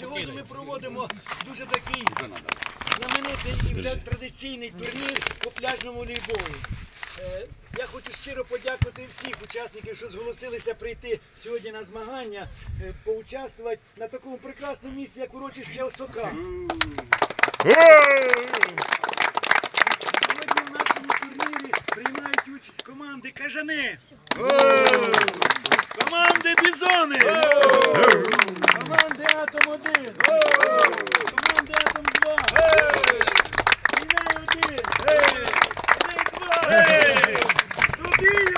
Сьогодні ми проводимо дуже такий знаменитий і вже традиційний турнір по пляжному волейболу. Е, Я хочу щиро подякувати всіх учасників, що зголосилися прийти сьогодні на змагання, е, поучаствувати на такому прекрасному місці, як урочище Осока. Сьогодні в нашому турнірі приймають участь команди Кажани, команди Бізони, команди Атом 1, команди Атом 2, Мінай 1, Мінай 2, Дубів,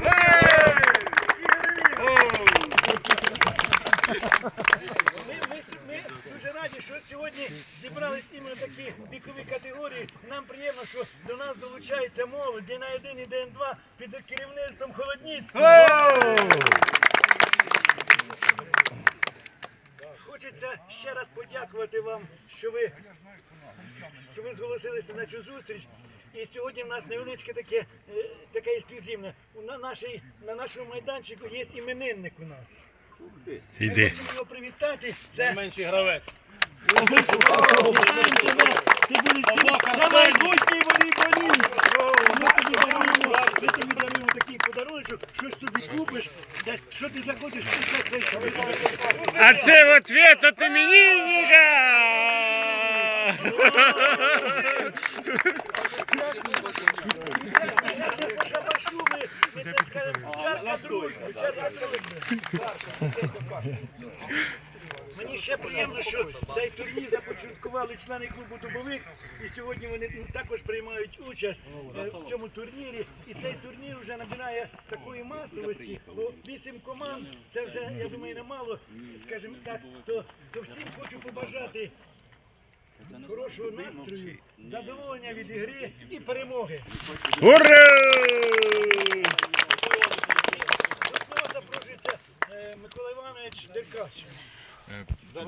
ми, дуже раді, що сьогодні зібрались іменно такі вікові категорії. Нам приємно, що до нас долучається молодь ДН1 і ДН2 під керівництвом Холодніцького. Ще раз подякувати вам, що ви, що ви зголосилися на цю зустріч. І сьогодні в нас невеличке таке, е, таке ексклюзивне. На, нашій, на нашому майданчику є іменинник у нас. Ми Іди. хочемо його привітати. Це Менший гравець. Ти будеш це майбутній волейболіст. Ми тобі даруємо, ми тобі даруємо такий подарунок, щось тобі купиш, десь що ти захочеш, ти це собі. А це в ответ от іменинника! Церква дружби, церква дружби. Мені ще приємно, що цей турнір започаткували члени клубу Дубовик, і сьогодні вони ну, також приймають участь е, в цьому турнірі. І цей турнір вже набирає такої масовості, бо вісім команд, це вже, я думаю, немало, скажімо так, то, то всім хочу побажати хорошого настрою, задоволення від ігри і перемоги. Ура! Микола Іванович Деркач.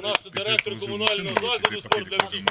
нас директор комунального закладу спорт для всіх.